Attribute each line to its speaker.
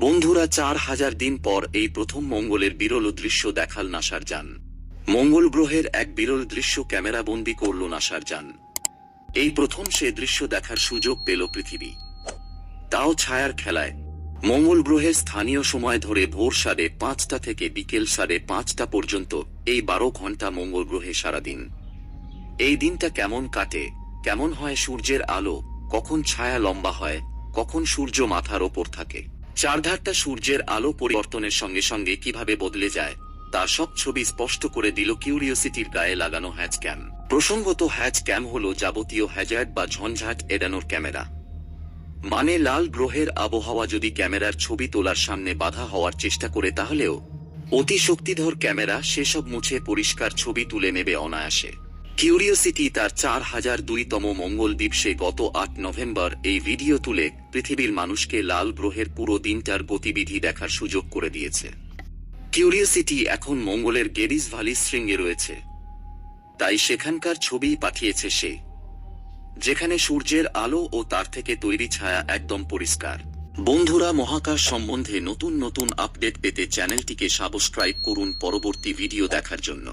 Speaker 1: বন্ধুরা চার হাজার দিন পর এই প্রথম মঙ্গলের বিরল দৃশ্য দেখাল নাসার যান। মঙ্গল গ্রহের এক বিরল দৃশ্য ক্যামেরা বন্দি করল নাসার যান। এই প্রথম সে দৃশ্য দেখার সুযোগ পেল পৃথিবী। তাও ছায়ার খেলায়। মঙ্গল গ্রহের স্থানীয় সময় ধরে ভোর সাড়ে পাঁচটা থেকে বিকেল সাড়ে পাঁচটা পর্যন্ত এই বারো ঘণ্টা মঙ্গল গ্রহে সারাদিন। এই দিনটা কেমন কাটে, কেমন হয় সূর্যের আলো, কখন ছায়া লম্বা হয়, কখন সূর্য মাথার ওপর থাকে। চারধারটা সূর্যের আলো পরিবর্তনের সঙ্গে সঙ্গে কীভাবে বদলে যায় তার সব ছবি স্পষ্ট করে দিল কিউরিওসিটির গায়ে লাগানো হ্যাচ ক্যাম। প্রসঙ্গত হ্যাচ ক্যাম হল যাবতীয় হ্যাজার্ড বা ঝঞ্ঝাট এড়ানোর ক্যামেরা। মানে লাল গ্রহের আবহাওয়া যদি ক্যামেরার ছবি তোলার সামনে বাধা হওয়ার চেষ্টা করে তাহলেও অতি শক্তিধর ক্যামেরা সেসব মুছে পরিষ্কার ছবি তুলে নেবে অনায়াসে। কিউরিওসিটি তার চার হাজার দুইতম মঙ্গল দিবসে গত আট নভেম্বর এই ভিডিও তুলে পৃথিবীর মানুষকে লাল গ্রহের পুরো দিনটার গতিবিধি দেখার সুযোগ করে দিয়েছে। কিউরিওসিটি এখন মঙ্গলের গেরিস ভ্যালি শৃঙ্গে রয়েছে। তাই সেখানকার ছবি পাঠিয়েছে সে, যেখানে সূর্যের আলো ও তার থেকে তৈরি ছায়া একদম পরিষ্কার। বন্ধুরা, মহাকাশ সম্বন্ধে নতুন নতুন আপডেট পেতে চ্যানেলটিকে সাবস্ক্রাইব করুন পরবর্তী ভিডিও দেখার জন্য।